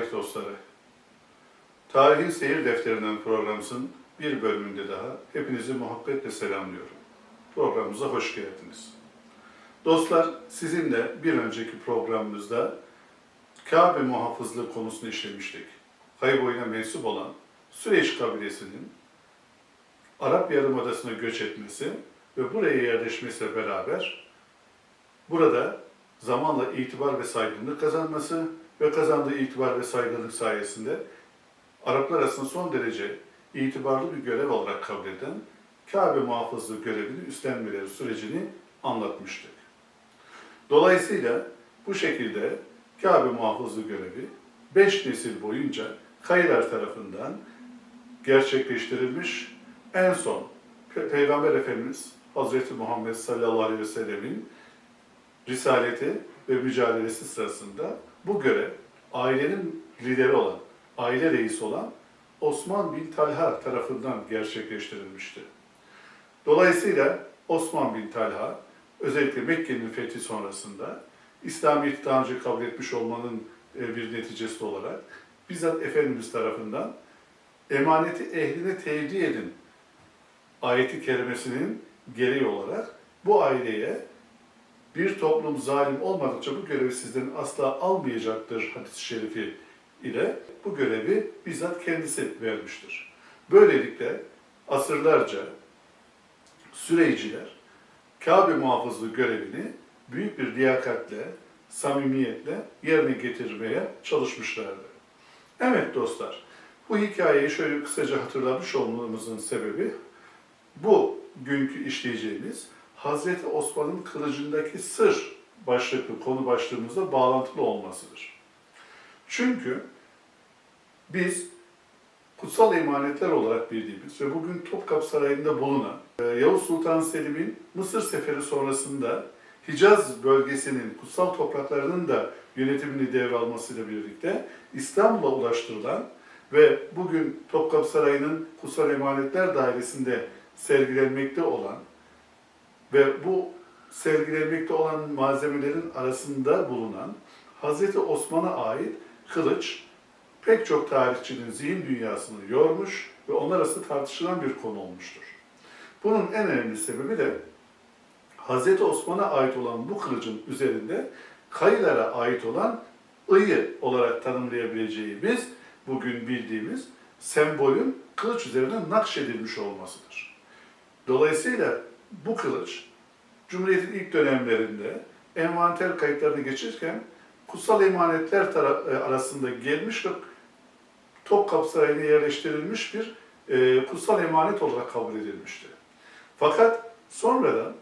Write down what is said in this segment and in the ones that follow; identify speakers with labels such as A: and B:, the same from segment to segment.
A: tarih dostları. Tarihin Seyir Defterinden programımızın bir bölümünde daha hepinizi muhabbetle selamlıyorum. Programımıza hoş geldiniz. Dostlar, sizinle bir önceki programımızda Kabe muhafızlığı konusunu işlemiştik. Kayboyuna mensup olan Süveyş kabilesinin Arap Yarımadası'na göç etmesi ve buraya yerleşmesiyle beraber burada zamanla itibar ve saygınlık kazanması ve kazandığı itibar ve saygınlık sayesinde Araplar arasında son derece itibarlı bir görev olarak kabul eden Kabe muhafızlığı görevini üstlenmeleri sürecini anlatmıştık. Dolayısıyla bu şekilde Kabe muhafızlığı görevi 5 nesil boyunca Kayılar tarafından gerçekleştirilmiş en son Pe- Peygamber Efendimiz Hazreti Muhammed sallallahu aleyhi ve sellemin risaleti ve mücadelesi sırasında bu görev ailenin lideri olan, aile reisi olan Osman bin Talha tarafından gerçekleştirilmişti. Dolayısıyla Osman bin Talha özellikle Mekke'nin fethi sonrasında İslamiyet'i daha önce kabul etmiş olmanın e, bir neticesi olarak bizzat Efendimiz tarafından emaneti ehline tevdi edin ayeti kerimesinin gereği olarak bu aileye bir toplum zalim olmadıkça bu görevi sizden asla almayacaktır hadis-i şerifi ile bu görevi bizzat kendisi vermiştir. Böylelikle asırlarca Süreyciler Kabe muhafızlığı görevini büyük bir liyakatle, samimiyetle yerine getirmeye çalışmışlardı. Evet dostlar, bu hikayeyi şöyle kısaca hatırlamış olmamızın sebebi bu günkü işleyeceğimiz Hazreti Osman'ın kılıcındaki sır başlıklı konu başlığımızla bağlantılı olmasıdır. Çünkü biz kutsal emanetler olarak bildiğimiz ve bugün Topkapı Sarayı'nda bulunan e, Yavuz Sultan Selim'in Mısır seferi sonrasında Hicaz bölgesinin kutsal topraklarının da yönetimini devralmasıyla birlikte İstanbul'a ulaştırılan ve bugün Topkapı Sarayı'nın Kutsal Emanetler Dairesi'nde sergilenmekte olan ve bu sergilenmekte olan malzemelerin arasında bulunan Hazreti Osman'a ait kılıç pek çok tarihçinin zihin dünyasını yormuş ve onlar arasında tartışılan bir konu olmuştur. Bunun en önemli sebebi de Hazreti Osman'a ait olan bu kılıcın üzerinde kayılara ait olan ıyı olarak tanımlayabileceğimiz bugün bildiğimiz sembolün kılıç üzerine nakşedilmiş olmasıdır. Dolayısıyla bu kılıç Cumhuriyet'in ilk dönemlerinde envanter kayıtlarını geçirken kutsal emanetler e, arasında gelmiş ve Topkapı Sarayı'na yerleştirilmiş bir e, kutsal emanet olarak kabul edilmişti. Fakat sonradan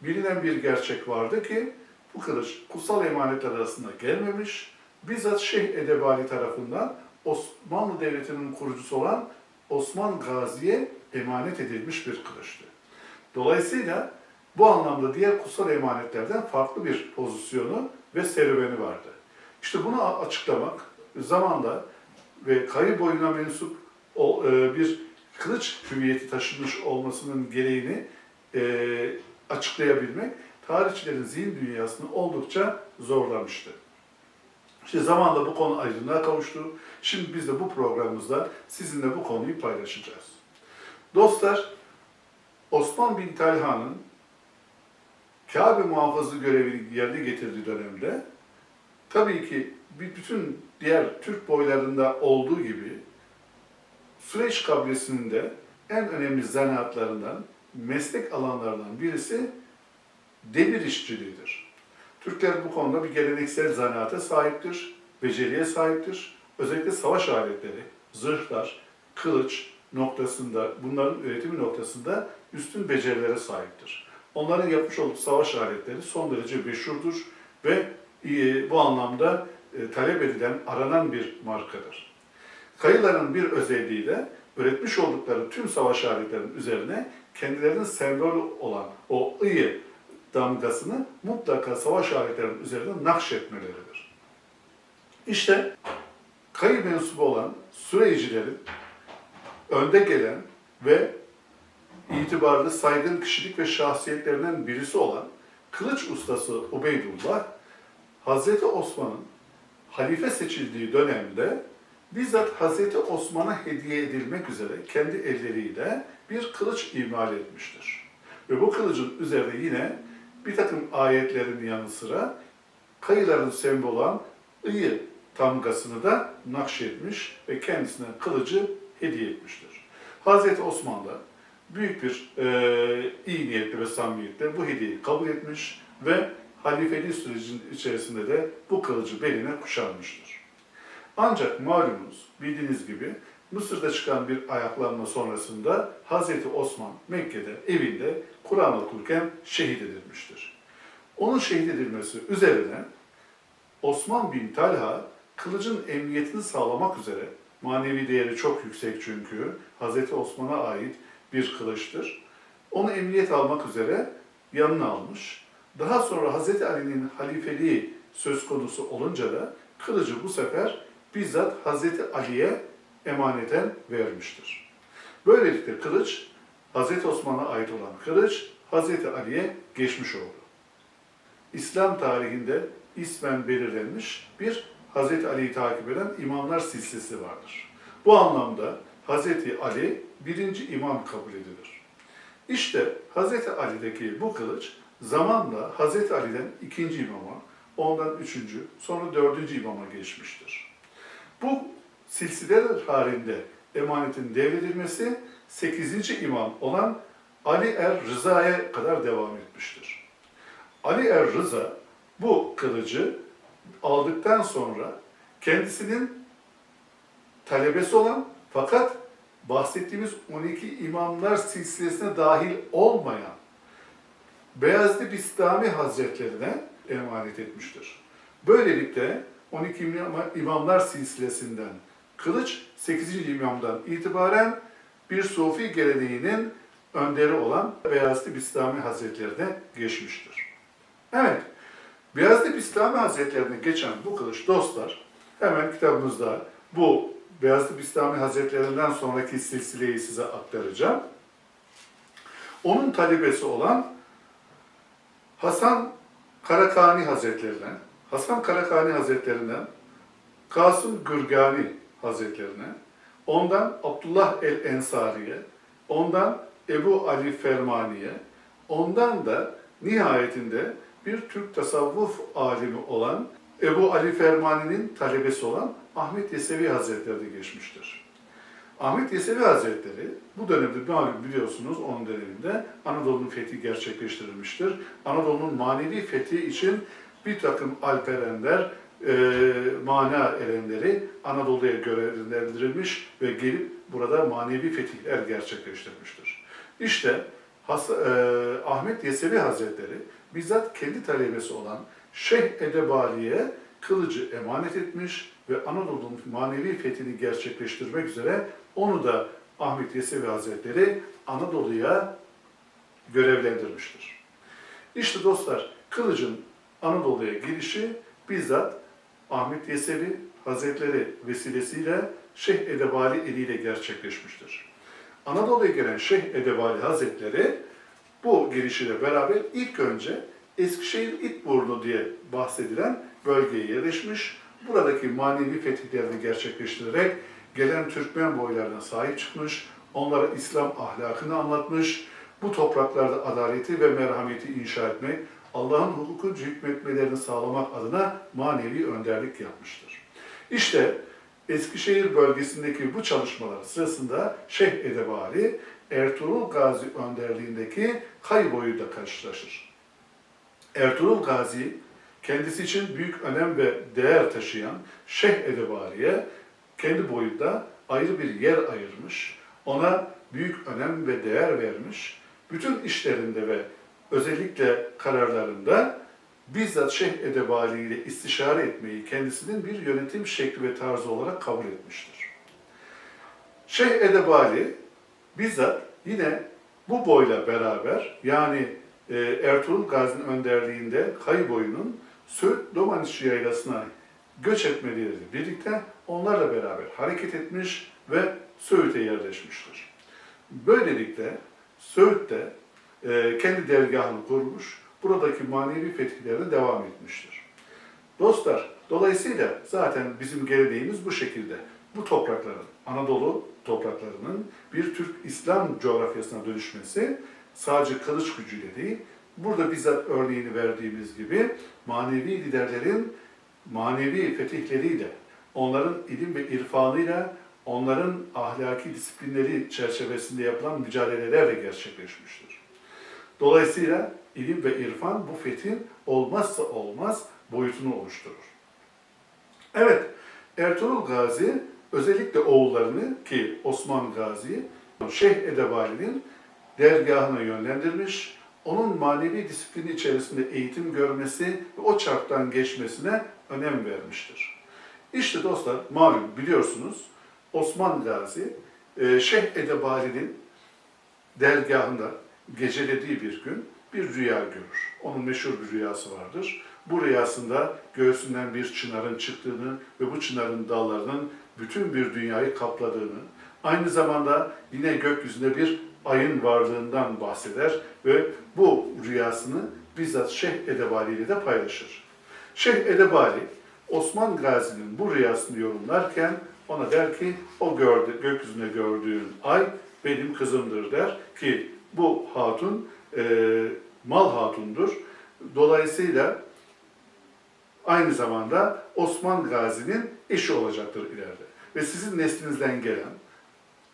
A: bilinen bir gerçek vardı ki bu kılıç kutsal emanetler arasında gelmemiş, bizzat Şeyh Edebali tarafından Osmanlı Devleti'nin kurucusu olan Osman Gazi'ye emanet edilmiş bir kılıçtı. Dolayısıyla bu anlamda diğer kutsal emanetlerden farklı bir pozisyonu ve serüveni vardı. İşte bunu açıklamak zamanda ve kayı boyuna mensup e, bir kılıç hüviyeti taşımış olmasının gereğini e, açıklayabilmek tarihçilerin zihin dünyasını oldukça zorlamıştı. İşte zamanla bu konu aydınlığa kavuştu. Şimdi biz de bu programımızda sizinle bu konuyu paylaşacağız. Dostlar, Osman bin Talha'nın Kabe muhafızı görevini yerine getirdiği dönemde tabii ki bütün diğer Türk boylarında olduğu gibi Süreç kabilesinin de en önemli zanaatlarından, meslek alanlarından birisi demir işçiliğidir. Türkler bu konuda bir geleneksel zanaate sahiptir, beceriye sahiptir. Özellikle savaş aletleri, zırhlar, kılıç noktasında, bunların üretimi noktasında üstün becerilere sahiptir. Onların yapmış olduğu savaş aletleri son derece meşhurdur ve e, bu anlamda e, talep edilen, aranan bir markadır. Kayıların bir özelliği de üretmiş oldukları tüm savaş aletlerinin üzerine kendilerinin sembolü olan o ıyı damgasını mutlaka savaş aletlerinin üzerine nakşetmeleridir. İşte kayı mensubu olan Süreycilerin önde gelen ve itibarlı saygın kişilik ve şahsiyetlerinden birisi olan kılıç ustası Ubeydullah, Hazreti Osman'ın halife seçildiği dönemde bizzat Hazreti Osman'a hediye edilmek üzere kendi elleriyle bir kılıç imal etmiştir. Ve bu kılıcın üzerinde yine bir takım ayetlerin yanı sıra kayıların sembolü olan ıyı tamgasını da nakşetmiş ve kendisine kılıcı hediye etmiştir. Hazreti Osman da büyük bir e, iyi niyetle ve samimiyetle bu hediyeyi kabul etmiş ve halifeliği sürecinin içerisinde de bu kılıcı beline kuşanmıştır. Ancak malumunuz bildiğiniz gibi Mısır'da çıkan bir ayaklanma sonrasında Hazreti Osman Mekke'de evinde Kur'an okurken şehit edilmiştir. Onun şehit edilmesi üzerine Osman bin Talha kılıcın emniyetini sağlamak üzere manevi değeri çok yüksek çünkü Hazreti Osman'a ait bir kılıçtır. Onu emniyet almak üzere yanına almış. Daha sonra Hazreti Ali'nin halifeliği söz konusu olunca da kılıcı bu sefer bizzat Hazreti Ali'ye emaneten vermiştir. Böylelikle kılıç Hazreti Osman'a ait olan kılıç Hazreti Ali'ye geçmiş oldu. İslam tarihinde ismen belirlenmiş bir Hazreti Ali'yi takip eden imamlar silsilesi vardır. Bu anlamda Hazreti Ali birinci imam kabul edilir. İşte Hazreti Ali'deki bu kılıç zamanla Hazreti Ali'den ikinci imama, ondan üçüncü, sonra dördüncü imama geçmiştir. Bu silsileler halinde emanetin devredilmesi 8. imam olan Ali Er Rıza'ya kadar devam etmiştir. Ali Er Rıza bu kılıcı aldıktan sonra kendisinin talebesi olan fakat bahsettiğimiz 12 imamlar silsilesine dahil olmayan Beyazlı Bistami Hazretlerine emanet etmiştir. Böylelikle 12 imam- imamlar silsilesinden kılıç 8. imamdan itibaren bir Sufi geleneğinin önderi olan Beyazlı Bistami Hazretlerine geçmiştir. Evet, Beyazlı Bistami Hazretlerine geçen bu kılıç dostlar, hemen kitabımızda bu Beyazlı Bistami Hazretlerinden sonraki silsileyi size aktaracağım. Onun talebesi olan Hasan Karakani Hazretlerine, Hasan Karakani Hazretlerinden Kasım Gürgani Hazretlerine, ondan Abdullah el-Ensari'ye, ondan Ebu Ali Fermani'ye, ondan da nihayetinde bir Türk tasavvuf alimi olan Ebu Ali Fermani'nin talebesi olan Ahmet Yesevi Hazretleri de geçmiştir. Ahmet Yesevi Hazretleri bu dönemde malum biliyorsunuz onun döneminde Anadolu'nun fethi gerçekleştirilmiştir. Anadolu'nun manevi fethi için bir takım alperenler, e, mana erenleri Anadolu'ya görevlendirilmiş ve gelip burada manevi fetihler gerçekleştirmiştir. İşte Has, e, Ahmet Yesevi Hazretleri bizzat kendi talebesi olan Şeyh Edebali'ye kılıcı emanet etmiş ve Anadolu'nun manevi fethini gerçekleştirmek üzere onu da Ahmet Yesevi Hazretleri Anadolu'ya görevlendirmiştir. İşte dostlar kılıcın Anadolu'ya girişi bizzat Ahmet Yesevi Hazretleri vesilesiyle Şeyh Edebali eliyle gerçekleşmiştir. Anadolu'ya gelen Şeyh Edebali Hazretleri bu girişiyle beraber ilk önce Eskişehir İtburnu diye bahsedilen bölgeye yerleşmiş. Buradaki manevi fetihlerini gerçekleştirerek gelen Türkmen boylarına sahip çıkmış, onlara İslam ahlakını anlatmış, bu topraklarda adaleti ve merhameti inşa etmek, Allah'ın hukukunca hükmetmelerini sağlamak adına manevi önderlik yapmıştır. İşte Eskişehir bölgesindeki bu çalışmalar sırasında Şeyh Edebali, Ertuğrul Gazi önderliğindeki Kayboyu'da karşılaşır. Ertuğrul Gazi kendisi için büyük önem ve değer taşıyan Şeyh Edebali'ye kendi boyunda ayrı bir yer ayırmış, ona büyük önem ve değer vermiş, bütün işlerinde ve özellikle kararlarında bizzat Şeyh Edebali ile istişare etmeyi kendisinin bir yönetim şekli ve tarzı olarak kabul etmiştir. Şeyh Edebali bizzat yine bu boyla beraber yani e, Ertuğrul Gazi'nin önderliğinde Kayboyu'nun Söğüt Domaniç yaylasına göç etmeleriyle birlikte onlarla beraber hareket etmiş ve Söğüt'e yerleşmiştir. Böylelikle Söğüt'te e, kendi dergahını kurmuş, buradaki manevi fetihlerine devam etmiştir. Dostlar, Dolayısıyla zaten bizim geleneğimiz bu şekilde. Bu toprakların, Anadolu topraklarının bir Türk İslam coğrafyasına dönüşmesi sadece kılıç gücüyle değil, burada bizzat örneğini verdiğimiz gibi manevi liderlerin manevi fetihleriyle, onların ilim ve irfanıyla, onların ahlaki disiplinleri çerçevesinde yapılan mücadelelerle gerçekleşmiştir. Dolayısıyla ilim ve irfan bu fethin olmazsa olmaz boyutunu oluşturur. Evet, Ertuğrul Gazi özellikle oğullarını ki Osman Gazi Şeyh Edebali'nin dergahına yönlendirmiş, onun manevi disiplini içerisinde eğitim görmesi ve o çarktan geçmesine önem vermiştir. İşte dostlar malum biliyorsunuz Osman Gazi e, Şeyh Edebali'nin dergahında gecelediği bir gün bir rüya görür. Onun meşhur bir rüyası vardır. Bu rüyasında göğsünden bir çınarın çıktığını ve bu çınarın dallarının bütün bir dünyayı kapladığını, aynı zamanda yine gökyüzünde bir ayın varlığından bahseder ve bu rüyasını bizzat Şeyh Edebali ile de paylaşır. Şeyh Edebali, Osman Gazi'nin bu rüyasını yorumlarken ona der ki, o gördü, gökyüzünde gördüğün ay benim kızımdır der ki bu hatun e, mal hatundur. Dolayısıyla aynı zamanda Osman Gazi'nin eşi olacaktır ileride. Ve sizin neslinizden gelen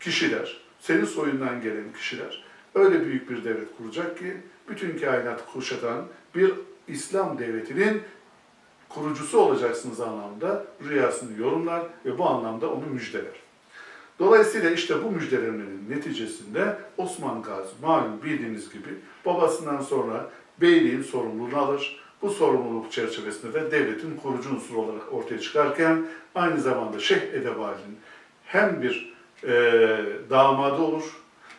A: kişiler, senin soyundan gelen kişiler öyle büyük bir devlet kuracak ki bütün kainat kuşatan bir İslam devletinin kurucusu olacaksınız anlamda rüyasını yorumlar ve bu anlamda onu müjdeler. Dolayısıyla işte bu müjdelemenin neticesinde Osman Gazi malum bildiğiniz gibi babasından sonra beyliğin sorumluluğunu alır. Bu sorumluluk çerçevesinde de devletin kurucu unsuru olarak ortaya çıkarken aynı zamanda Şeyh Edebali'nin hem bir e, damadı olur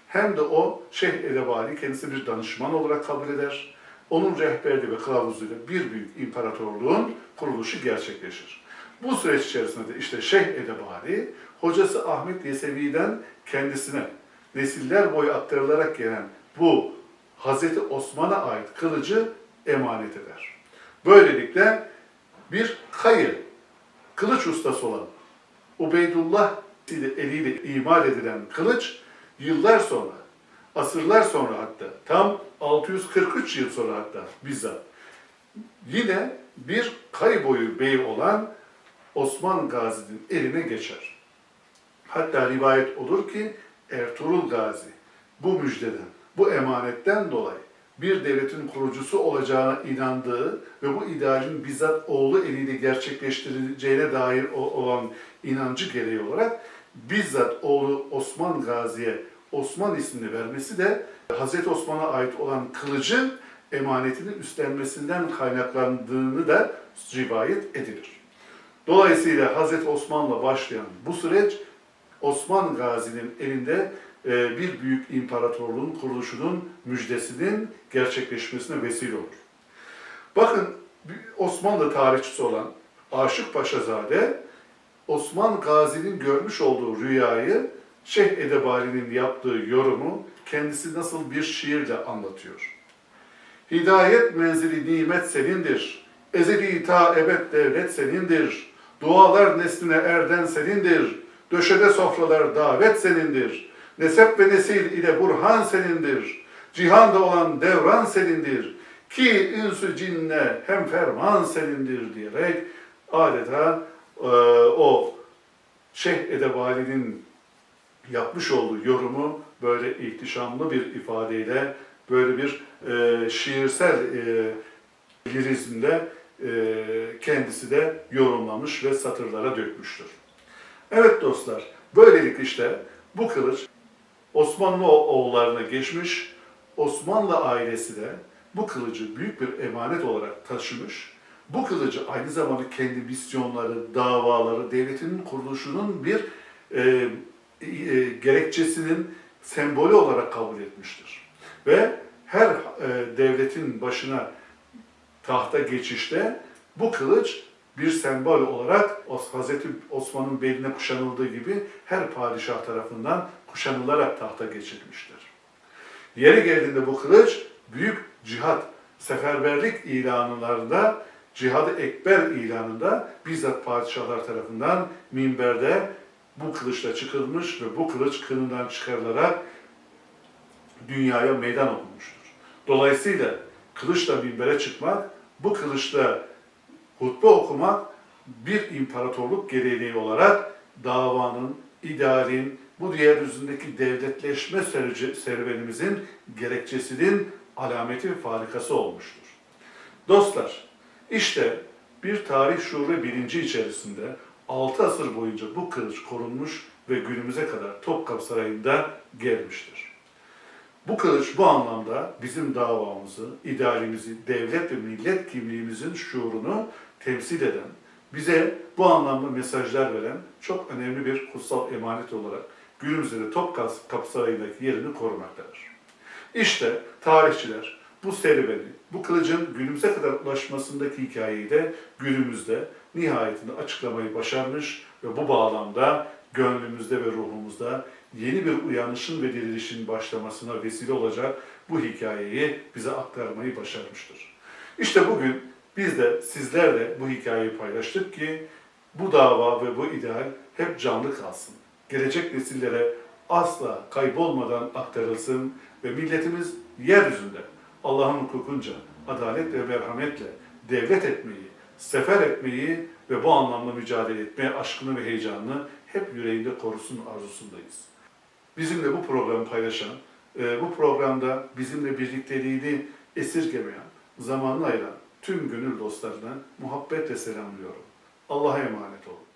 A: hem de o Şeyh Edebali kendisi bir danışman olarak kabul eder. Onun rehberliği ve kılavuzuyla bir büyük imparatorluğun kuruluşu gerçekleşir. Bu süreç içerisinde de işte Şeyh Edebali, hocası Ahmet Yesevi'den kendisine nesiller boyu aktarılarak gelen bu Hazreti Osman'a ait kılıcı emanet eder. Böylelikle bir kayı, kılıç ustası olan Ubeydullah eliyle imal edilen kılıç yıllar sonra, asırlar sonra hatta tam 643 yıl sonra hatta bizzat yine bir kay boyu bey olan Osman Gazi'nin eline geçer. Hatta rivayet olur ki Ertuğrul Gazi bu müjdeden, bu emanetten dolayı bir devletin kurucusu olacağına inandığı ve bu idealin bizzat oğlu eliyle gerçekleştirileceğine dair olan inancı gereği olarak bizzat oğlu Osman Gazi'ye Osman ismini vermesi de Hazreti Osman'a ait olan kılıcın emanetini üstlenmesinden kaynaklandığını da rivayet edilir. Dolayısıyla Hazreti Osman'la başlayan bu süreç Osman Gazi'nin elinde e, bir büyük imparatorluğun kuruluşunun müjdesinin gerçekleşmesine vesile olur. Bakın Osmanlı tarihçisi olan Aşık Paşazade Osman Gazi'nin görmüş olduğu rüyayı Şeyh Edebali'nin yaptığı yorumu kendisi nasıl bir şiirle anlatıyor. Hidayet menzili nimet senindir. Ezeli ta ebed devlet senindir. Dualar nesline erden senindir. Döşede sofralar davet senindir. Nesep ve nesil ile burhan senindir. Cihanda olan devran senindir. Ki ünsü cinne hem ferman senindir diyerek adeta e, o Şeyh Edebali'nin yapmış olduğu yorumu böyle ihtişamlı bir ifadeyle böyle bir e, şiirsel e, lirizmde e, kendisi de yorumlamış ve satırlara dökmüştür. Evet dostlar, böylelikle işte bu kılıç Osmanlı oğullarına geçmiş, Osmanlı ailesi de bu kılıcı büyük bir emanet olarak taşımış. Bu kılıcı aynı zamanda kendi misyonları, davaları, devletinin kuruluşunun bir e, e, gerekçesinin sembolü olarak kabul etmiştir. Ve her e, devletin başına tahta geçişte bu kılıç bir sembol olarak Hazreti Osman'ın beline kuşanıldığı gibi her padişah tarafından kuşanılarak tahta geçirilmiştir. Yeri geldiğinde bu kılıç büyük cihat, seferberlik ilanlarında Cihad-ı Ekber ilanında bizzat padişahlar tarafından minberde bu kılıçla çıkılmış ve bu kılıç kınından çıkarılarak dünyaya meydan okunmuştur. Dolayısıyla kılıçla minbere çıkmak, bu kılıçla hutbe okumak bir imparatorluk geleneği olarak davanın, idealin, bu yeryüzündeki devletleşme serüvenimizin gerekçesinin alameti ve farikası olmuştur. Dostlar, işte bir tarih şuuru bilinci içerisinde 6 asır boyunca bu kılıç korunmuş ve günümüze kadar Topkapı Sarayı'nda gelmiştir. Bu kılıç bu anlamda bizim davamızı, idealimizi, devlet ve millet kimliğimizin şuurunu temsil eden, bize bu anlamda mesajlar veren çok önemli bir kutsal emanet olarak günümüzde de Topkapı Sarayı'ndaki yerini korumaktadır. İşte tarihçiler bu serüveni, bu kılıcın günümüze kadar ulaşmasındaki hikayeyi de günümüzde nihayetinde açıklamayı başarmış ve bu bağlamda gönlümüzde ve ruhumuzda yeni bir uyanışın ve dirilişin başlamasına vesile olacak bu hikayeyi bize aktarmayı başarmıştır. İşte bugün biz de sizlerle bu hikayeyi paylaştık ki bu dava ve bu ideal hep canlı kalsın. Gelecek nesillere asla kaybolmadan aktarılsın ve milletimiz yeryüzünde Allah'ın hukukunca, adalet ve merhametle devlet etmeyi, sefer etmeyi ve bu anlamda mücadele etmeye aşkını ve heyecanını hep yüreğinde korusun arzusundayız. Bizimle bu programı paylaşan, e, bu programda bizimle birlikteliğini esirgemeyen, zamanını ayıran tüm gönül dostlarına muhabbetle selamlıyorum. Allah'a emanet olun.